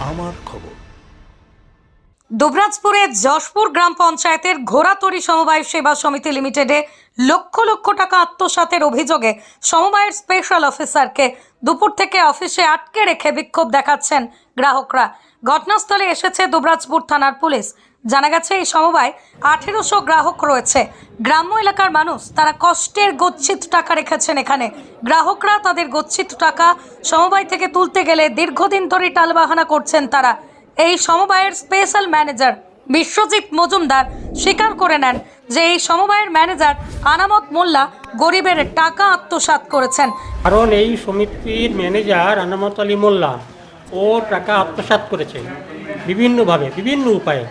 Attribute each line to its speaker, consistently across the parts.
Speaker 1: আমার খবর।
Speaker 2: দুবরাজপুরের যশপুর গ্রাম পঞ্চায়েতের ঘোড়াতরি সমবায় সেবা সমিতি লিমিটেডে লক্ষ লক্ষ টাকা আত্মসাতের অভিযোগে সমবায়ের স্পেশাল অফিসারকে দুপুর থেকে অফিসে আটকে রেখে বিক্ষোভ দেখাচ্ছেন গ্রাহকরা। ঘটনাস্থলে এসেছে দুবরাজপুর থানার পুলিশ। জানা গেছে, এই সমবায় আঠেরোশো গ্রাহক রয়েছে। গ্রাম্য এলাকার মানুষ, তারা কষ্টের গচ্ছিত টাকা রেখেছেন এখানে। গ্রাহকরা তাদের গচ্ছিত টাকা সমবায় থেকে তুলতে গেলে দীর্ঘদিন ধরে টালবাহানা করছেন তারা। এই সমবায়ের স্পেশাল ম্যানেজার বিশ্বজিৎ মজুমদার স্বীকার করে নেন যে এই সমবায়ের ম্যানেজার আনামত মোল্লা গরিবের টাকা আত্মসাৎ করেছেন।
Speaker 3: কারণ এই সমিতির ম্যানেজার আনামত আলী মোল্লা, ও টাকা আত্মসাৎ করেছে বিভিন্নভাবে, বিভিন্ন উপায়ে।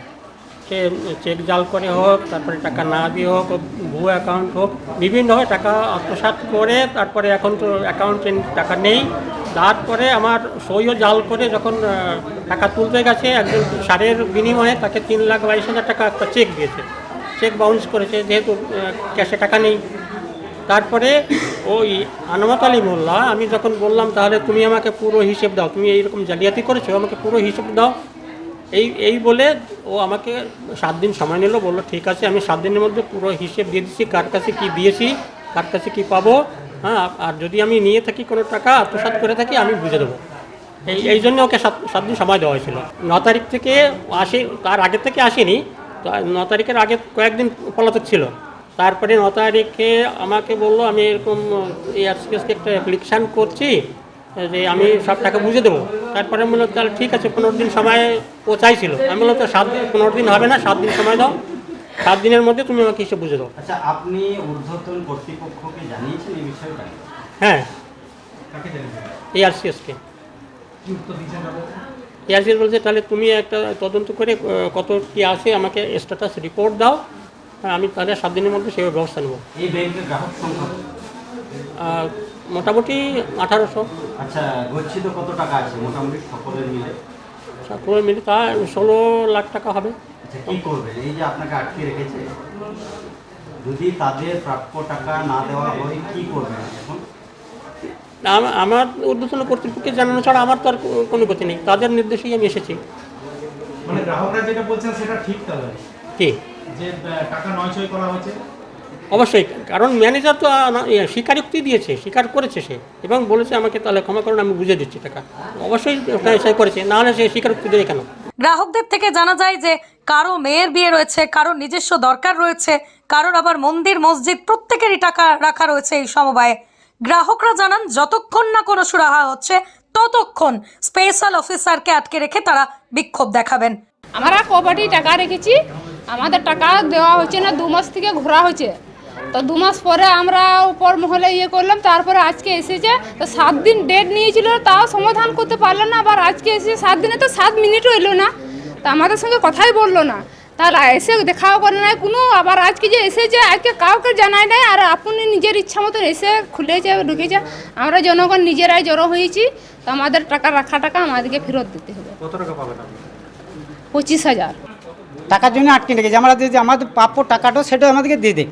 Speaker 3: সে চেক জাল করে হোক, তারপরে টাকা না দিয়ে হোক, ভুয়ো অ্যাকাউন্ট হোক, বিভিন্নভাবে টাকা আত্মসাৎ করে, তারপরে এখন তো অ্যাকাউন্টে টাকা নেই। তারপরে আমার সইও জাল করে যখন টাকা তুলতে গেছে, একজন সারের বিনিময়ে তাকে তিন লাখ বাইশ হাজার টাকা একটা চেক দিয়েছে। চেক বাউন্স করেছে, যেহেতু ক্যাশে টাকা নেই। তারপরে ওই আনমত আলী মোল্লা, আমি যখন বললাম, তাহলে তুমি আমাকে পুরো হিসেব দাও, তুমি এইরকম জালিয়াতি করেছ, আমাকে পুরো হিসেব দাও। এই এই বলে ও আমাকে সাত দিন সময় নিল, বলল, ঠিক আছে, আমি সাত দিনের মধ্যে পুরো হিসেব দিয়ে দিচ্ছি কার কাছে কী দিয়েছি, কার কাছে কী পাবো? হ্যাঁ আর যদি আমি নিয়ে থাকি কোনো টাকা আত্মসাৎ করে থাকি, আমি বুঝে দেবো। এই এই জন্য ওকে সাত সাত দিন সময় দেওয়া হয়েছিল। ন তারিখ থেকে আসে, তার আগে থেকে আসেনি, তো ন তারিখের আগে কয়েকদিন পলাতক ছিল। তারপরে ন তারিখে আমাকে বলল, আমি এরকম এয়ারসিএসকে একটা অ্যাপ্লিকেশান করছি, যে আমি সব টাকা বুঝে দেবো। তারপরে আমি বললাম, তাহলে ঠিক আছে, পনেরো দিন সময় ও চাইছিল। আমি বললাম, তো সাত দিন পনেরো দিন হবে না, সাত দিন সময় দাও। সাত দিনের মধ্যে তুমি আমাকে হিসেবে বুঝে দাও।
Speaker 4: আচ্ছা আপনি ঊর্ধ্বতন কর্তৃপক্ষকে জানিয়েছেন এই বিষয়টা?
Speaker 3: হ্যাঁ।
Speaker 5: কাকে জানিয়েছেন?
Speaker 3: এয়ারসিএসকে
Speaker 5: কি উত্তর দিয়েছেন তাদের?
Speaker 3: এয়ারসিএস বলছে তাহলে তুমি একটা তদন্ত করে কত কী আছে আমাকে স্ট্যাটাস রিপোর্ট দাও আমি তাহলে সাত দিনের মধ্যে সেভাবে ব্যবস্থা নেব।
Speaker 4: এই ব্যাংকের গ্রাহক সংখ্যা?
Speaker 3: মোটামুটি আঠারোশো।
Speaker 4: আচ্ছা গচ্ছিত কত টাকা আছে? মোটামুটি সকলের মিলে?
Speaker 3: পুরো মিলে তা ষোলো লাখ টাকা হবে।
Speaker 4: আচ্ছা কি করবেন এই যে আপনাকে আটকে রেখেছে যদি তাদের প্রাপ্য টাকা না দেওয়া হয় কি করবেন এখন?
Speaker 3: আমার ঊর্ধ্বতন কর্তৃপক্ষকে জানানো ছাড়া আমার তো আর কোনো গতি নেই। তাদের নির্দেশেই আমি এসেছি।
Speaker 5: মানে গ্রাহকরা যেটা বলছেন সেটা ঠিক তাহলে?
Speaker 3: কি?
Speaker 5: যে টাকা নয় ছয় করা হয়েছে?
Speaker 3: অবশ্যই কারণ ম্যানেজার তো না, ইয়ে, স্বীকারোক্তি দিয়েছে স্বীকার করেছে সে এবং বলেছে আমাকে তাহলে ক্ষমা করুন আমি বুঝে দিচ্ছি টাকা। অবশ্যই করেছে নাহলে সে স্বীকারোক্তি দেয় কেন?
Speaker 2: গ্রাহকদের থেকে জানা যায় যে কারও মেয়ের বিয়ে রয়েছে কারও নিজস্ব দরকার রয়েছে, কারোর আবার মন্দির, মসজিদ প্রত্যেকেরই টাকা রাখা রয়েছে এই সমবায়ে। গ্রাহকরা জানান, যতক্ষণ না কোনো সুরাহা হচ্ছে, ততক্ষণ স্পেশাল অফিসারকে আটকে রেখে তারা বিক্ষোভ দেখাবেন।
Speaker 6: আমরা কবাডি টাকা রেখেছি, আমাদের টাকা দেওয়া হচ্ছে না, দু মাস থেকে ঘোরা হয়েছে তো দু মাস পরে আমরা উপর মহলে ইয়ে করলাম তারপরে আজকে এসেছে তো সাত দিন ডেট নিয়েছিল তাও সমাধান করতে পারল না আবার আজকে এসে সাত দিনে তো সাত মিনিটও এলো না তা আমাদের সঙ্গে কথাই বলল না তার এসে দেখাও করে নাই কোনো আবার আজকে যে এসেছে আজকে কাউকে জানায় নাই আর আপনি নিজের ইচ্ছা মতন এসে খুলেছে ঢুকেছে আমরা জনগণ নিজেরাই জড়ো হয়েছি তো আমাদের টাকা রাখা টাকা আমাদেরকে ফেরত দিতে হবে।
Speaker 5: কত টাকা পাবেন
Speaker 6: পঁচিশ হাজার।
Speaker 7: টাকার জন্য আটকে রেখেছে আমরা যে আমাদের প্রাপ্য টাকাটা সেটা আমাদেরকে দিয়ে দেয়।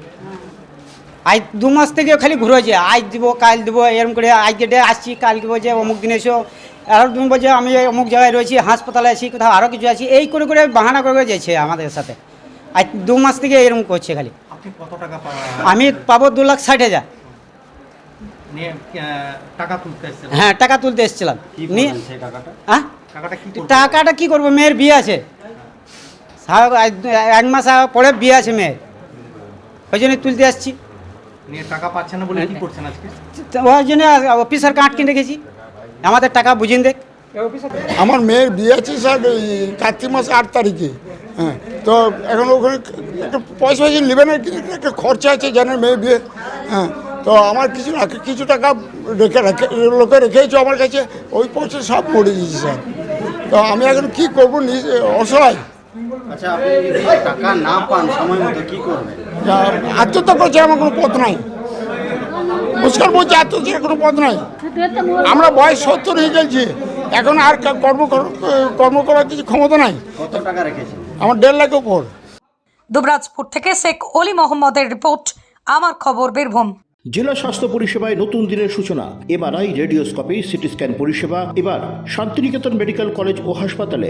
Speaker 7: আজ দু মাস থেকে খালি ঘুরেছে। আজ দিব কাল দিব এরকম করে আজকে ডে আসছি কালকে বলছে অমুক দিন এসো আর তুমি বলছে আমি অমুক জায়গায় রয়েছি হাসপাতালে আছি কোথাও আরও কিছু আছি এই করে করে বাহানা করে করে যাচ্ছে আমাদের সাথে। আজ দু মাস থেকে এরকম করছে খালি। আমি পাবো দু লাখ ষাট হাজার। হ্যাঁ টাকা তুলতে এসেছিলাম। হ্যাঁ?
Speaker 5: টাকাটা কি করবেন?
Speaker 7: টাকাটা কি করব? মেয়ের বিয়ে আছে। এক মাস পরে বিয়ে আছে মেয়ের। ওই জন্য তুলতে আসছি।
Speaker 5: নিয়ে টাকা পাচ্ছেন না বলে কি করছেন আজকে?
Speaker 7: ওই জন্য অফিসারকে আটকে রেখেছি। আমাদের টাকা বুঝিয়ে দেখ।
Speaker 8: আমার মেয়ের বিয়ে আছে স্যার এই কার্তিক মাসে আট তারিখে। হ্যাঁ তো এখন ওখানে একটা পয়সা পয়সা নেবে না একটা খরচা আছে জানেন মেয়ের বিয়ে। হ্যাঁ তো আমার কিছু কিছু টাকা রেখে রেখে লোকে রেখেছো আমার কাছে ওই পয়সা সব মরে গেছে স্যার। তো আমি এখন কী করব নিজে অসহায়।
Speaker 4: আচ্ছা আপনি যদি টাকা না পান সময় মতো কি করবেন?
Speaker 8: আত্মহত্যা করছে আমার কোনো পথ নাই। বলছে আত্মহত্যার কোনো পথ নাই। আমরা বয়স সত্তর হয়ে গেছি। এখন আর কর্ম কর্ম করার কিছু ক্ষমতা নাই।
Speaker 4: কত টাকা রেখেছেন?
Speaker 8: আমার দেড় লাখ উপর।
Speaker 2: দুবরাজপুর থেকে শেখ অলি মোহাম্মদের রিপোর্ট আমার খবর বীরভূম।
Speaker 1: জেলা স্বাস্থ্য পরিষেবায় নতুন দিনের সূচনা। এমআরআই রেডিওস্কোপি সিটি স্ক্যান পরিষেবা। এবার শান্তিনিকেতন মেডিকেল কলেজ ও হাসপাতালে।